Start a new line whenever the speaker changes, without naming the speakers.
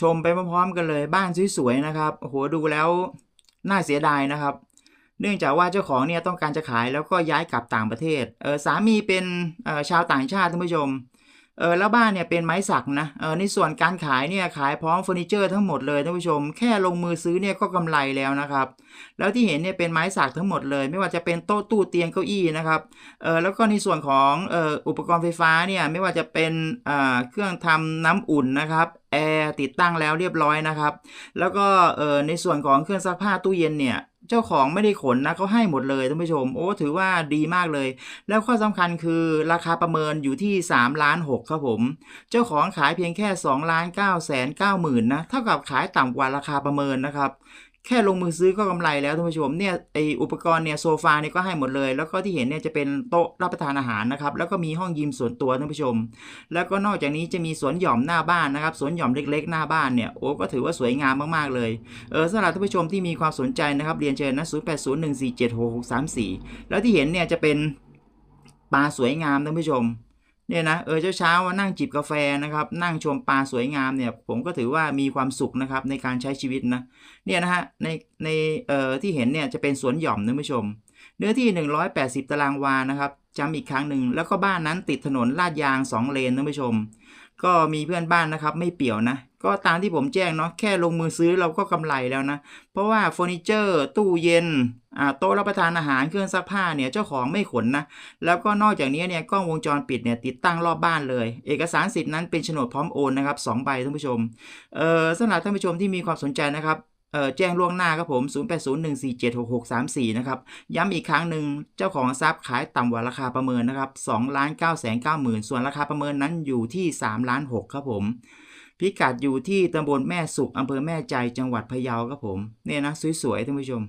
ชมไปพร้อมๆกันเลยบ้านสวยๆนะครับโอ้โหดูแล้วน่าเสียดายนะครับ เนื่องจากว่าเจ้าของเนี่ยต้องการจะขายแล้วก็ย้ายกลับต่างประเทศเออสามีเป็นออชาวต่างชาติท่านผู้ชมเออแล้วบ้านเนี่ยเป็นไม้สักนะเออในส่วนการขายเนี่ยขายพร้อมเฟอร์นิเจอร์ทั้งหมดเลยท่านผู้ชม แค่ลงมือซื้อเนี่ยก็กำไรแล้วนะครับ แล้วที่เห็นเนี่ยเป็นไม้สักทั้งหมดเลย ไม่ว่าจะเป็นโต๊ะตู้เตียงเก้าอี้นะครับเออแล้วก็ในส่วนของเอออุปกรณ์ไฟฟ้าเนี่ยไม่ว่าจะเป็นอ่าเครื่องทำน้ำอุ่นนะครับแอร์ ติดตั้งแล้วเรียบร้อยนะครับ แล้วก็เออในส่วนของเครื่องซักผ้าตู้เย็นเนี่ยเจ้าของไม่ได้ขนนะเขาให้หมดเลยท่านผู้ชม โอ้ถือว่าดีมากเลย แล้วข้อสำคัญคือราคาประเมินอยู่ที่3ล้าน6ครับผม เจ้าของขายเพียงแค่2ล้าน9แสน9หมื่นนะเท่ากับขายต่ำกว่าราคาประเมินนะครับ แค่ลงมือซื้อก็กำไรแล้วท่านผู้ชมเนี่ยไออุปกรณ์เนี่ยโซฟาเนี่ยก็ให้หมดเลย แล้วก็ที่เห็นเนี่ยจะเป็นโต๊ะรับประทานอาหารนะครับแล้วก็มีห้องยิมส่วนตัวท่านผู้ชม แล้วก็นอกจากนี้จะมีสวนหย่อมหน้าบ้านนะครับสวนหย่อมเล็ก ๆ หน้าบ้านเนี่ยโอ้ก็ถือว่าสวยงามมากๆเลยเออสำหรับท่านผู้ชมที่มีความสนใจนะครับเรียนเชิญนะ0 8 0 1 4 7 6 6 3 4 แล้วที่เห็นเนี่ยจะเป็นปลาสวยงามท่านผู้ชม เนี่ยนะเออเช้าๆมานั่งจิบกาแฟนะครับ นั่งชมปลาสวยงามเนี่ยผมก็ถือว่ามีความสุขนะครับในการใช้ชีวิตนะเนี่ยนะฮะในในเอ่อที่เห็นเนี่ยจะเป็นสวนหย่อมนะผู้ชม เนื้อที่ 180 ตารางวานะครับจำอีกครั้งหนึ่งแล้วก็บ้านนั้นติดถนนลาดยาง 2 เลนนะผู้ชม ก็มีเพื่อนบ้านนะครับไม่เปี่ยวนะก็ตามที่ผมแจ้งเนาะแค่ลงมือซื้อเราก็กำไรแล้วนะเพราะว่าเฟอร์นิเจอร์ ตู้เย็น โต๊ะรับประทานอาหารเครื่องซักผ้าเนี่ยเจ้าของไม่ขนนะแล้วก็นอกจากนี้เนี่ยกล้องวงจรปิดเนี่ยติดตั้งรอบบ้านเลย เอกสารสิทธิ์นั้นเป็นโฉนดพร้อมโอนนะครับสองใบท่านผู้ชมเอ่อสำหรับท่านผู้ชมที่มีความสนใจนะครับเอ่อแจ้งล่วงหน้าครับผม 0801476634 นะครับ ย้ำอีกครั้งหนึ่งเจ้าของทรัพย์ขายต่ำกว่าราคาประเมินนะครับ2ล้าน9แสน9หมื่นส่วนราคาประเมินนั้นอยู่ที่ 3 ล้าน 6 ครับผม พิกัดอยู่ที่ตำบลแม่สุขอำเภอแม่ใจจังหวัดพะเยาครับผม เนี่ยนะ สวยๆท่านผู้ชม